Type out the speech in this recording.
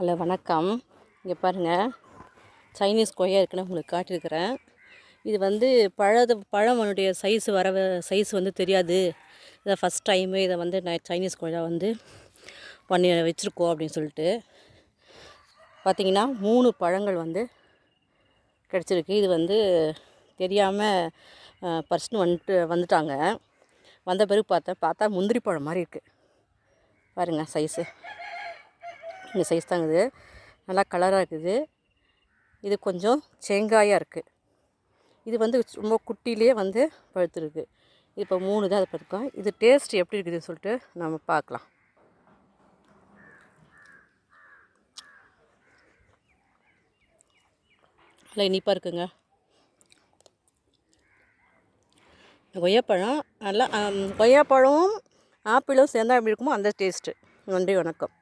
Hello வணக்கம். இங்கே பாருங்கள் சைனீஸ் கொய்யா இருக்குன்னு உங்களுக்கு காட்டியிருக்கிறேன். இது வந்து பழது பழமனுடைய சைஸ் வர சைஸ் வந்து தெரியாது. இதை ஃபஸ்ட் டைமு இதை வந்து நான் சைனீஸ் கொய்யா வந்து பண்ணி வச்சுருக்கோம் அப்படின்னு சொல்லிட்டு. பார்த்தீங்கன்னா மூணு பழங்கள் வந்து கிடச்சிருக்கு. இது வந்து தெரியாமல் பர்சன் வந்துட்டு வந்துட்டாங்க. வந்த பிறகு பார்த்தேன் பார்த்தா முந்திரி பழம் மாதிரி இருக்குது பாருங்கள் சைஸு இந்த சைஸ் தாங்க இது. நல்லா கலராக இருக்குது. இது கொஞ்சம் செங்காயாக இருக்குது இது வந்து ரொம்ப குட்டிலே வந்து பழுத்துருக்கு. இப்போ மூணு தான் அது பழுக்கும் இது டேஸ்ட் எப்படி இருக்குதுன்னு சொல்லிட்டு நம்ம பார்க்கலாம். நல்லா இனிப்பாக இருக்குங்க. கொய்யாப்பழம் நல்லா கொய்யாப்பழமும் ஆப்பிளும் சேர்ந்தா எப்படி இருக்குமோ அந்த டேஸ்ட்டு நன்றி வணக்கம்.